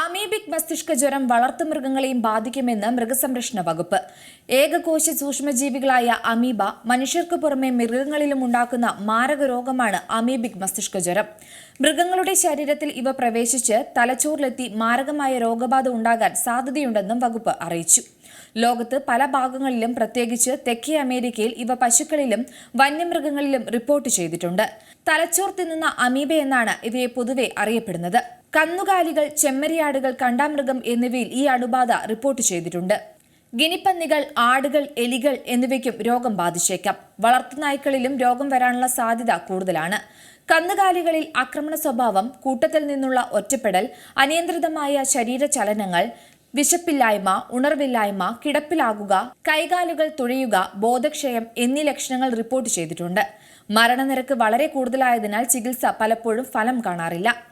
Amoebic മസ്തിഷ്ക ജ്വരം വളർത്തുമൃഗങ്ങളെയും ബാധിക്കുമെന്ന് മൃഗസംരക്ഷണ വകുപ്പ്. ഏകകോശ സൂക്ഷ്മജീവികളായ അമീബ മനുഷ്യർക്ക് പുറമെ മൃഗങ്ങളിലും ഉണ്ടാക്കുന്ന മാരക രോഗമാണ് അമീബിക് മസ്തിഷ്ക ജ്വരം. മൃഗങ്ങളുടെ ശരീരത്തിൽ ഇവ പ്രവേശിച്ച് തലച്ചോറിലെത്തി മാരകമായ രോഗബാധ ഉണ്ടാകാൻ സാധ്യതയുണ്ടെന്നും വകുപ്പ് അറിയിച്ചു. ലോകത്ത് പല ഭാഗങ്ങളിലും പ്രത്യേകിച്ച് തെക്കേ അമേരിക്കയിൽ ഇവ പശുക്കളിലും വന്യമൃഗങ്ങളിലും റിപ്പോർട്ട് ചെയ്തിട്ടുണ്ട്. തലച്ചോർ തിന്നുന്ന അമീബ എന്നാണ് ഇവയെ പൊതുവെ അറിയപ്പെടുന്നത്. കന്നുകാലികൾ ചെമ്മരിയാടുകൾ കണ്ടാമൃഗം എന്നിവയിൽ ഈ അണുബാധ റിപ്പോർട്ട് ചെയ്തിട്ടുണ്ട്. ഗിനിപ്പന്നികൾ ആടുകൾ എലികൾ എന്നിവയ്ക്കും രോഗം ബാധിച്ചേക്കാം. വളർത്തുനായ്ക്കളിലും രോഗം വരാനുള്ള സാധ്യത കൂടുതലാണ്. കന്നുകാലികളിൽ ആക്രമണ സ്വഭാവം കൂട്ടത്തിൽ നിന്നുള്ള ഒറ്റപ്പെടൽ അനിയന്ത്രിതമായ ശരീര ചലനങ്ങൾ വിശപ്പില്ലായ്മ ഉണർവില്ലായ്മ കിടപ്പിലാകുക കൈകാലുകൾ തുഴയുക ബോധക്ഷയം എന്നീ ലക്ഷണങ്ങൾ റിപ്പോർട്ട് ചെയ്തിട്ടുണ്ട്. മരണനിരക്ക് വളരെ കൂടുതലായതിനാൽ ചികിത്സ പലപ്പോഴും ഫലം കാണാറില്ല.